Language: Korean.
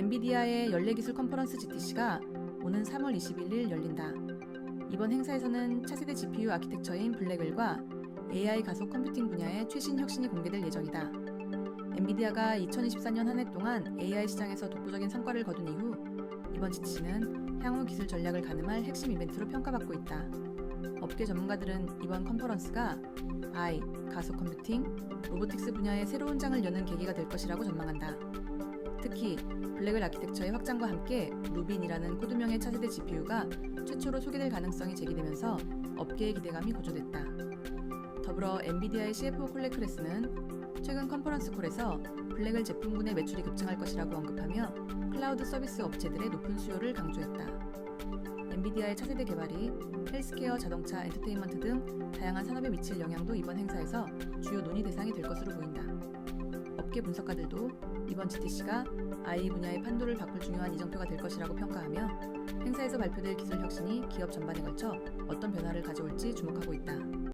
엔비디아의 연례기술 컨퍼런스 GTC가 오는 3월 21일 열린다. 이번 행사에서는 차세대 GPU 아키텍처인 블랙웰과 AI 가속 컴퓨팅 분야의 최신 혁신이 공개될 예정이다. 엔비디아가 2024년 한 해 동안 AI 시장에서 독보적인 성과를 거둔 이후 이번 GTC는 향후 기술 전략을 가늠할 핵심 이벤트로 평가받고 있다. 업계 전문가들은 이번 컨퍼런스가 AI, 가속 컴퓨팅, 로보틱스 분야의 새로운 장을 여는 계기가 될 것이라고 전망한다. 특히 블랙웰 아키텍처의 확장과 함께 루빈이라는 코드명의 차세대 GPU가 최초로 소개될 가능성이 제기되면서 업계의 기대감이 고조됐다. 더불어 엔비디아의 CFO 콜레 크레스는 최근 컨퍼런스 콜에서 블랙웰 제품군의 매출이 급증할 것이라고 언급하며 클라우드 서비스 업체들의 높은 수요를 강조했다. 엔비디아의 차세대 개발이 헬스케어, 자동차, 엔터테인먼트 등 다양한 산업에 미칠 영향도 이번 행사에서 주요 논의 대상이 될 것으로 보인다. 업계 분석가들도 이번 GTC가 AI 분야의 판도를 바꿀 중요한 이정표가 될 것이라고 평가하며 행사에서 발표될 기술 혁신이 기업 전반에 걸쳐 어떤 변화를 가져올지 주목하고 있다.